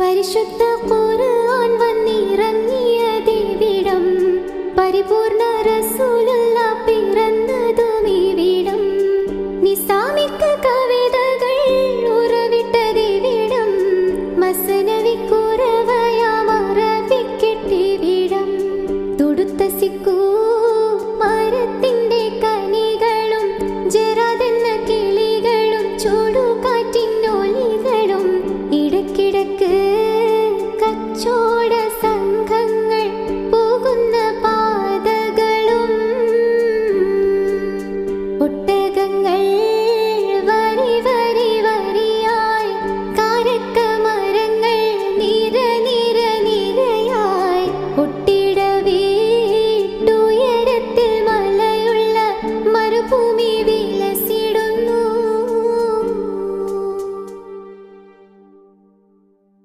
പരിശുദ്ധ ഖുർആൻ പരിപൂർണ റസൂലുള്ള കവിതകൾ